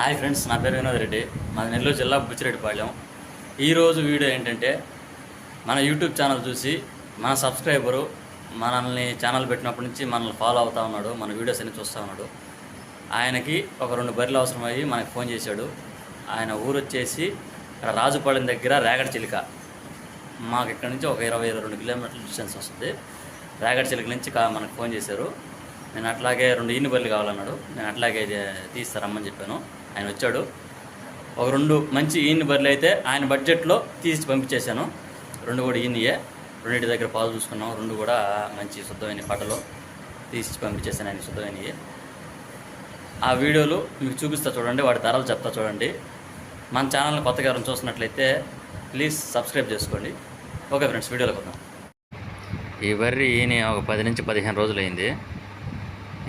Hi friends నా పేరు వినోద్ రెడ్డి. మాది నెల్లూరు జిల్లా బుచ్చిరెడ్డిపాళ్యం ఈరోజు వీడియో ఏంటంటే మన యూట్యూబ్ ఛానల్ చూసి మన సబ్స్క్రైబరు మనల్ని ఛానల్ పెట్టినప్పటి నుంచి మనల్ని ఫాలో అవుతా ఉన్నాడు మన వీడియోస్ అన్ని చూస్తూ ఉన్నాడు. ఆయనకి ఒక రెండు బర్రెలు అవసరమయ్యి మనకి ఫోన్ చేశాడు. ఆయన ఊరు వచ్చేసి ఇక్కడ రాజుపాళెం దగ్గర రేగడ చిలిక. మాకు ఇక్కడ నుంచి ఒక ఇరవై రెండు కిలోమీటర్ల డిస్టెన్స్ వస్తుంది. రేగడ చిలిక నుంచి మనకు ఫోన్ చేశారు. నేను అట్లాగే రెండు ఈని బర్రెలు కావాలన్నాడు. నేను అట్లాగే తీస్తారమ్మని చెప్పాను. ఆయన వచ్చాడు. ఒక రెండు మంచి ఈని బర్రెలు అయితే ఆయన బడ్జెట్లో తీసి పంపించేశాను. రెండు కూడా ఈయనయే రెండింటి దగ్గర పాలు చూసుకున్నాం. రెండు కూడా మంచి శుద్ధమైన పటలు తీసి పంపించేశాను ఆయన శుద్ధమైనవి. ఆ వీడియోలు మీకు చూపిస్తా చూడండి వాటి ధరలు చెప్తా చూడండి. మన ఛానల్ని కొత్తగా ఎవరైనా చూస్తున్నట్లయితే ప్లీజ్ సబ్స్క్రైబ్ చేసుకోండి. ఓకే ఫ్రెండ్స్ వీడియోలో కొద్దాం ఈ వర్రి ఈయన ఒక పది నుంచి పదిహేను రోజులు అయింది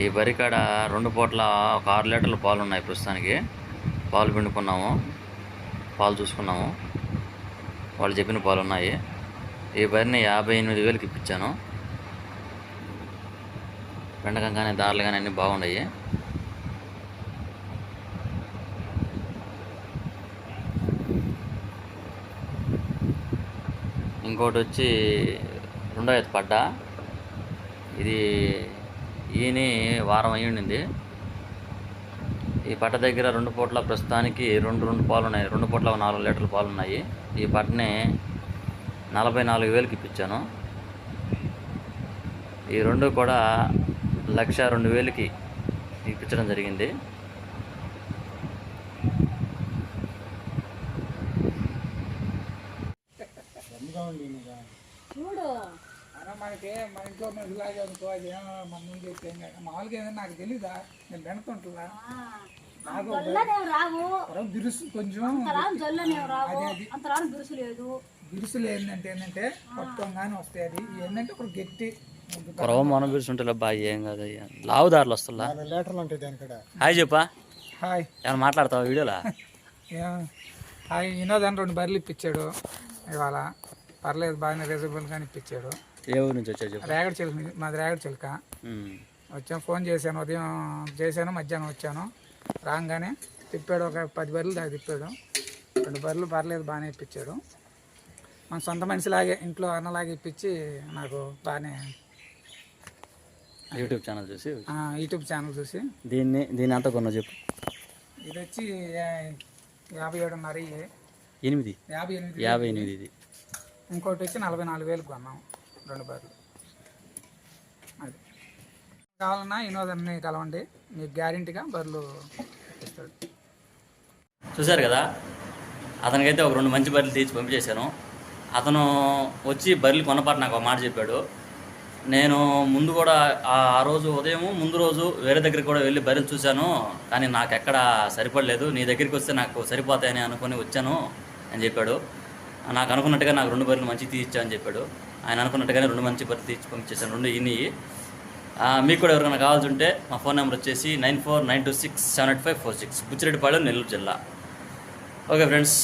ఈ బరికాడ కాడ రెండు పూట్ల ఒక ఆరు లీటర్ల పాలు ఉన్నాయి ప్రస్తుతానికి. పాలు పిండుకున్నాము. పాలు చూసుకున్నాము. వాళ్ళు చెప్పిన పాలు ఉన్నాయి. ఈ బరిని యాభై ఎనిమిది వేలకి ఇప్పించాను. పెండకం కానీ దారులు కానీ అన్నీ బాగున్నాయి. ఇంకోటి వచ్చి రెండో ఎత్తు పడ్డా. ఇది ఈయని వారం అయి ఉండింది. ఈ పట్ట దగ్గర రెండు పూట్ల ప్రస్తుతానికి రెండు రెండు పాలు ఉన్నాయి రెండు పూట్ల నాలుగు లీటర్ల పాలు ఉన్నాయి ఈ పట్టని నలభై నాలుగు వేలకి ఇప్పించాను. ఈ రెండు కూడా లక్ష రెండు వేలకి ఇప్పించడం జరిగింది. చూడు. అలా మనకి మన ఇంట్లో మనిషిలాగే అనుకో అది ఏమో మన ముందు చెప్తే. మామూలుగా ఏంటంటే నాకు తెలీదా? నేను బెనతుంటున్నా నాకు జల్లనేవి రావు. పొరం బిరుసు కొంచెం అంతరాను జల్లనేవి రావు. అది అది. అంతరాను బిరుసు లేదు. బిరుసులు ఏంటంటే ఏంటంటే వస్తాయి అది. ఏంటంటే ఒక గట్టి పొరవ మన పిలుచుంటే బాగా ఏం కాదు అయ్యా లావుదారులు వస్తుందా లీటర్లు ఉంటాయి దాని కూడా. హాయ్ చెప్పా. హాయ్. ఏమైనా మాట్లాడతావా వీడియోలా? ఏం- హాయ్ వినోదాన్ని రెండు బర్రెలు ఇప్పించాడు ఇవాళ. పర్లేదు బాగానే రీజనబుల్ గానే ఇప్పించాడు. ఏ ఊరు నుంచి వచ్చా చెప్పు? రేగడి చిలుక మాది రేగడి చిలుక. ఉమ్. వచ్చాను ఫోన్ చేశాను ఉదయం చేశాను మధ్యాహ్నం వచ్చాను. రాగానే తిప్పాడు ఒక పది బర్రెలు దాకా తిప్పాడు. రెండు బర్రెలు పర్లేదు బాగానే ఇప్పించాడు. మన సొంత మనిషిలాగే ఇంట్లో అన్నలాగే ఇప్పించి నాకు బాగానే యూట్యూబ్ ఛానల్ చూసి? ఆ, యూట్యూబ్ ఛానల్ చూసి. దీన్ని దీని అంతా కొన్నా చెప్పు? ఇది వచ్చి యాభై ఏడున్నర ఇయ్యి. ఎనిమిది. యాభై ఎనిమిది. యాభై ఎనిమిది ఇది. ఇంకోటి వచ్చి నలభై నాలుగు వేలకు కొన్నాం రెండు బర్రెలు అది. కావాలన్నా వినోదాన్ని కలవండి. మీకు గ్యారెంటీగా బర్రెలు ఇస్తాడు. చూశారు కదా? అతనికైతే ఒక రెండు మంచి బర్రెలు తీసి పంపించేశాను. అతను వచ్చి బర్రెలు కొన్నపాటు నాకు ఒక మాట చెప్పాడు. నేను ముందు కూడా ఆ ఆ రోజు ఉదయం ముందు రోజు వేరే దగ్గరికి కూడా వెళ్ళి బర్రెలు చూశాను. కానీ నాకు ఎక్కడ సరిపడలేదు. నీ దగ్గరికి వస్తే నాకు సరిపోతాయని అనుకుని వచ్చాను అని చెప్పాడు. నాకు అనుకున్నట్టుగా నాకు రెండు బర్రెలు మంచి తీసిచ్చా అని చెప్పాడు. ఆయన అనుకున్నట్టుగానే రెండు మంచి బర్రెలు తీసి పంపించేశాను. రెండు ఇన్ని. మీకు కూడా ఎవరికైనా కావాల్సి ఉంటే మా ఫోన్ నెంబర్ వచ్చేసి nine four nine two six seven eight five four six. Buchireddypalem Nellore జిల్లా. ఓకే ఫ్రెండ్స్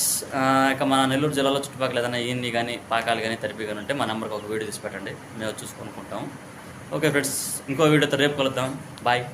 ఇక మన నెల్లూరు జిల్లాలో చుట్టుపక్కల ఏదైనా ఈన్ని కానీ పాకాలు కానీ తరిపి కానీ ఉంటే మా నెంబర్కి ఒక వీడియో తీసి పెట్టండి. మేము చూసుకుంటాం ఓకే ఫ్రెండ్స్ ఇంకో వీడియోతో రేపు కలుద్దాం. బాయ్.